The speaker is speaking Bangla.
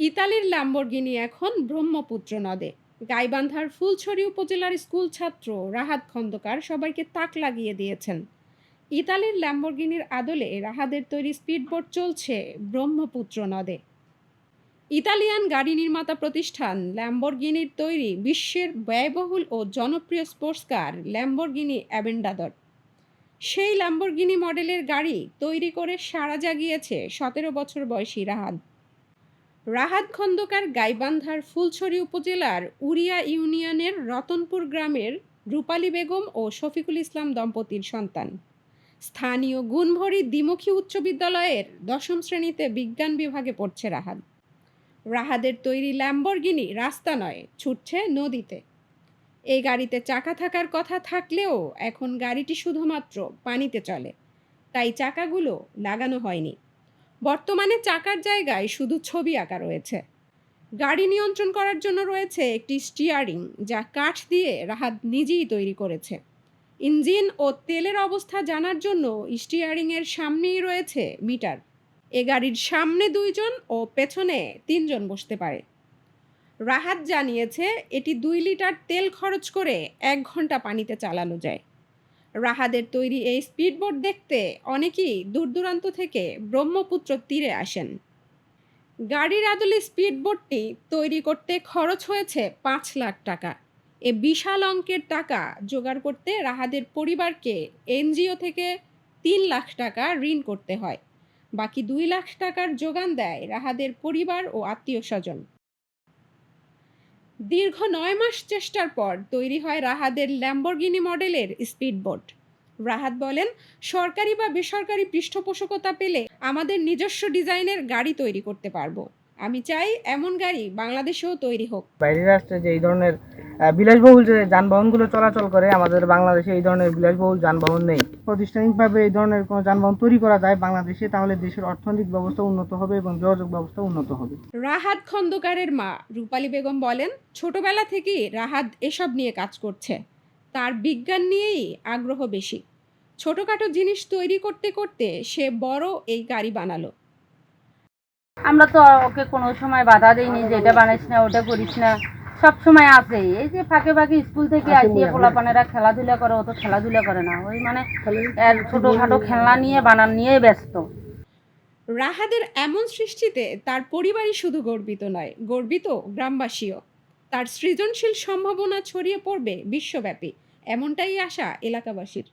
ইতালির ল্যাম্বরগিনি এখন ব্রহ্মপুত্র নদে। গাইবান্ধার ফুলছড়ি উপজেলার স্কুল ছাত্র রাহাত খন্দকার সবাইকে তাক লাগিয়ে দিয়েছেন। ইতালির ল্যাম্বরগিনির আদলে রাহাদের তৈরি স্পিডবোট চলছে ব্রহ্মপুত্র নদে। ইতালিয়ান গাড়ি নির্মাতা প্রতিষ্ঠান ল্যাম্বরগিনির তৈরি বিশ্বের ব্যয়বহুল ও জনপ্রিয় স্পোর্টস কার ল্যাম্বরগিনি অ্যাভেন্ডাদর সেই ল্যাম্বরগিনি মডেলের গাড়ি তৈরি করে সাড়া জাগিয়েছে সতেরো বছর বয়সী রাহাত। রাহাত খন্দকার গাইবান্ধার ফুলছড়ি উপজেলার উড়িয়া ইউনিয়নের রতনপুর গ্রামের রূপালী বেগম ও শফিকুল ইসলাম দম্পতির সন্তান। স্থানীয় গুণভরি দ্বিমুখী উচ্চ বিদ্যালয়ের দশম শ্রেণীতে বিজ্ঞান বিভাগে পড়ছে রাহাত। রাহাদের তৈরি ল্যাম্বরগিনি রাস্তা নয়, ছুটছে নদীতে। এই গাড়িতে চাকা থাকার কথা থাকলেও এখন গাড়িটি শুধুমাত্র পানিতে চলে। তাই চাকাগুলো লাগানো হয়নি। বর্তমানে চাকার জায়গায় শুধু ছবি আঁকা রয়েছে। গাড়ি নিয়ন্ত্রণ করার জন্য রয়েছে একটি স্টিয়ারিং যা কাঠ দিয়ে রাহাত নিজেই তৈরি করেছে। ইঞ্জিন ও তেলের অবস্থা জানার জন্য স্টিয়ারিংয়ের সামনেই রয়েছে মিটার। এ গাড়ির সামনে দুইজন ও পেছনে তিনজন বসতে পারে। রাহাত জানিয়েছে, এটি দুই লিটার তেল খরচ করে এক ঘণ্টা পানিতে চালানো যায়। রাহাদের তৈরি এই স্পিডবোট দেখতে অনেকেই দূর দূরান্ত থেকে ব্রহ্মপুত্র তীরে আসেন। গাড়ির আদলে স্পিডবোটটি তৈরি করতে খরচ হয়েছে পাঁচ লাখ টাকা। এ বিশাল অঙ্কের টাকা জোগাড় করতে রাহাদের পরিবারকে এনজিও থেকে তিন লাখ টাকা ঋণ করতে হয়। বাকি দুই লাখ টাকার যোগান দেয় রাহাদের পরিবার ও আত্মীয় স্বজন। দীর্ঘ নয় মাস চেষ্টার পর তৈরি হয় রাহাদের ল্যাম্বরগিনি মডেলের স্পিডবোট। রাহাত বলেন, সরকারি বা বেসরকারি পৃষ্ঠপোষকতা পেলে আমাদের নিজস্ব ডিজাইনের গাড়ি তৈরি করতে পারব। আমি চাই এমন গাড়ি বাংলাদেশেও তৈরি হোক। বাইরের রাষ্ট্রে যে এই ধরনের বিলাসবহুল যে যানবাহনগুলো চলাচল করে আমাদের বাংলাদেশে এই ধরনের বিলাসবহুল যানবাহন নেই। প্রাতিষ্ঠানিকভাবে এই ধরনের কোনো যানবাহন তৈরি করা যায় বাংলাদেশে তাহলে দেশের অর্থনৈতিক ব্যবস্থা উন্নত হবে এবং যোগাযোগ ব্যবস্থা উন্নত হবে। রাহাত খন্দকারের মা রূপালী বেগম বলেন ছোটবেলা থেকেই রাহাত এসব নিয়ে কাজ করছে। তার বিজ্ঞান নিয়েই আগ্রহ বেশি। ছোটখাটো জিনিস তৈরি করতে করতে সে বড় এই গাড়ি বানালো। আমরা তো ওকে কোনো সময় বাধা দিইনি যে এটা বানাইস না ওটা করিস না। সব সময় আছে। এই যে ফাঁকে ফাঁকে স্কুল থেকে আসিয়ে পোলাপানেরা খেলাধুলা করে ও তো খেলাধুলা করে না। ওই মানে এর ছোটোখাটো খেলনা নিয়ে বানান নিয়ে ব্যস্ত। রাহাদের এমন সৃষ্টিতে তার পরিবারই শুধু গর্বিত নয় গর্বিত গ্রামবাসীও। তার সৃজনশীল সম্ভাবনা ছড়িয়ে পড়বে বিশ্বব্যাপী এমনটাই আশা এলাকাবাসীর।